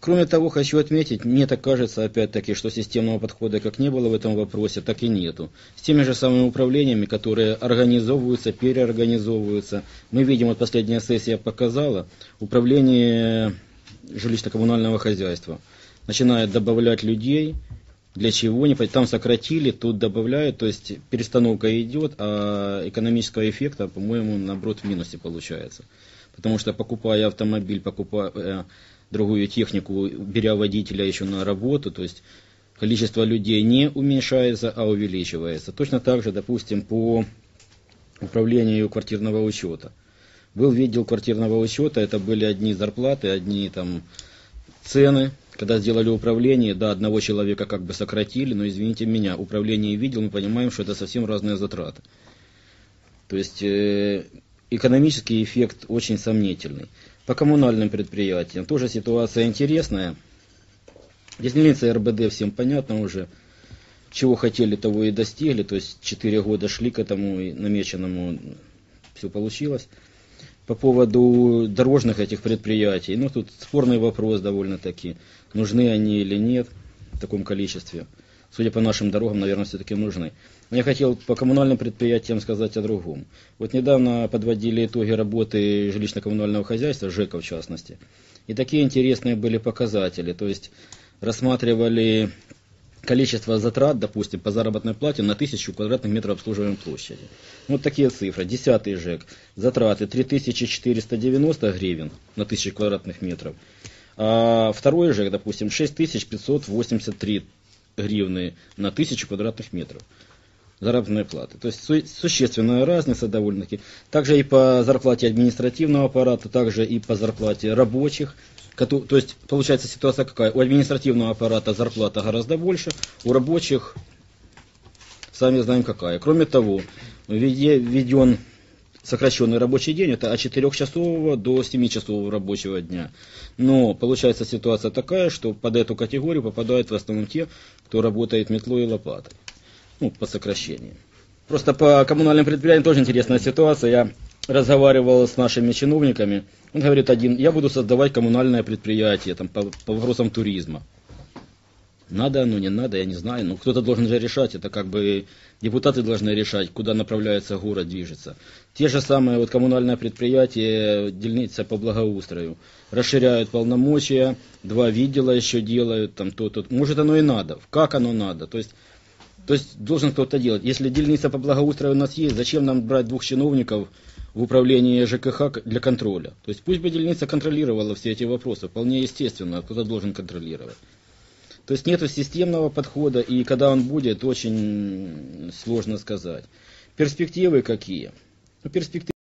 Кроме того, хочу отметить, мне так кажется, опять-таки, что системного подхода как не было в этом вопросе, так и нету. С теми же самыми управлениями, которые организовываются, переорганизовываются. Мы видим, вот последняя сессия показала, управление жилищно-коммунального хозяйства начинает добавлять людей, для чего, не там сократили, тут добавляют, то есть перестановка идет, а экономического эффекта, по-моему, наоборот, в минусе получается. Потому что покупая автомобиль, покупая другую технику, беря водителя еще на работу, то есть количество людей не уменьшается, а увеличивается. Точно так же, допустим, по управлению квартирного учета. Был видел квартирного учета, это были одни зарплаты, одни там цены. Когда сделали управление, да, одного человека как бы сократили, но извините меня, управление видел, мы понимаем, что это совсем разные затраты. То есть э, экономический эффект очень сомнительный. По коммунальным предприятиям тоже ситуация интересная. Десница РБД всем понятно уже. Чего хотели, того и достигли. То есть 4 года шли к этому намеченному, все получилось. По поводу дорожных этих предприятий, ну тут спорный вопрос довольно-таки, нужны они или нет в таком количестве. Судя по нашим дорогам, наверное, все-таки нужны. Я хотел по коммунальным предприятиям сказать о другом. Вот недавно подводили итоги работы жилищно-коммунального хозяйства, ЖЭКа в частности. И такие интересные были показатели. То есть рассматривали количество затрат, допустим, по заработной плате на тысячу квадратных метров обслуживаемой площади. Вот такие цифры. Десятый ЖЭК. Затраты 3490 гривен на тысячу квадратных метров. А второй ЖЭК, допустим, 6583 гривны на тысячу квадратных метров заработной платы. То есть су- существенная разница довольно-таки. Также и по зарплате административного аппарата, также и по зарплате рабочих. То есть получается ситуация какая? У административного аппарата зарплата гораздо больше, у рабочих сами знаем какая. Кроме того, введен сокращенный рабочий день, это от 4-часового до 7-часового рабочего дня. Но получается ситуация такая, что под эту категорию попадают в основном те, кто работает метлой и лопатой ну, по сокращению. Просто по коммунальным предприятиям тоже интересная ситуация. Я разговаривал с нашими чиновниками. Он говорит один, я буду создавать коммунальное предприятие там, по, по вопросам туризма. Надо оно, не надо, я не знаю. Но кто-то должен же решать. Это как бы депутаты должны решать, куда направляется город, движется. Те же самые вот коммунальное предприятие, дельница по благоустрою. Расширяют полномочия, два видела еще делают, там то-то. Может оно и надо. Как оно надо? То есть то есть должен кто-то делать. Если дельница по благоустрою у нас есть, зачем нам брать двух чиновников в управлении ЖКХ для контроля? То есть пусть бы дельница контролировала все эти вопросы, вполне естественно, кто-то должен контролировать. То есть нет системного подхода, и когда он будет, очень сложно сказать. Перспективы какие? Ну, перспективы